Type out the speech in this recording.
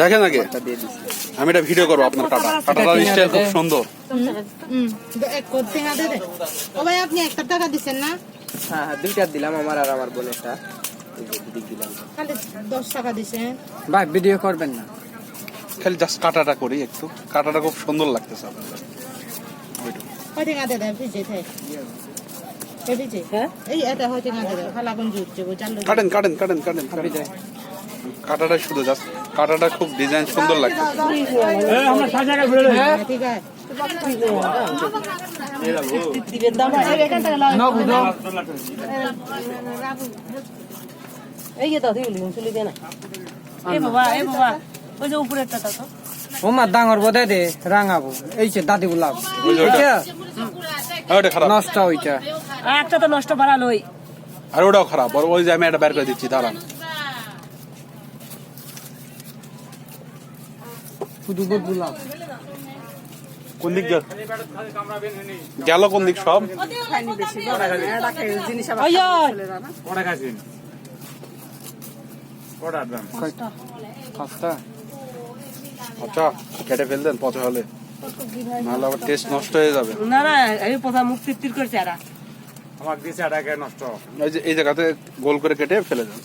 দেখেন আগে। আমি এটা ভিডিও করব আপনার কাটা কাটাটার স্টাইল খুব সুন্দর। হুম এক করতে না দে ও ভাই আপনি একটা টাকা দিচ্ছেন না? হ্যাঁ হ্যাঁ দুইটা দিলাম আমার আর আমার বোনেরটা এই যে দুদিক দিলাম খালি দশ টাকা দিচ্ছেন ভাই ভিডিও করবেন না। খালি জাস্ট কাটাটা করি একটু। কাটাটা খুব সুন্দর লাগতেছে আপনার। ওইটা। কয় টাকা দে দেয় ভিজে থাকে ভিজে। হ্যাঁ? এই এটা হয় টাকা দেয় খালা গঞ্জি উঠছে কাটেন কাটেন কাটেন কাটেন। কাটেন। কাটাটা শুধু জাস্ট কাটাটা খুব ডিজাইন সুন্দর লাগছে। হ্যাঁ, ঠিক আছে এই যে তো দিলি চলে দে না এই বাবা এই বাবা ওই যে উপরেরটা তো ও মা ডাঙর বোধে দে রাঙাবো এই যে দাদি গুলাব। হ্যাঁ, নষ্ট ওইটা আর একটা তো নষ্ট বাড়ালো ওই আর ওটাও খারাপ। ওই যে আমি এটা বের করে দিচ্ছি দাঁড়ান। শুধু গুলাব কোন দিক গেল গেল কোন দিক সব? ওই ওই আচ্ছা কেটে ফেল দেন পচা হলে। নাহলে আবার টেস্ট নষ্ট হয়ে যাবে। না না এই পোতা মুখ তীর করছে আর এই যে এই জায়গাতে গোল করে কেটে ফেলে দেন।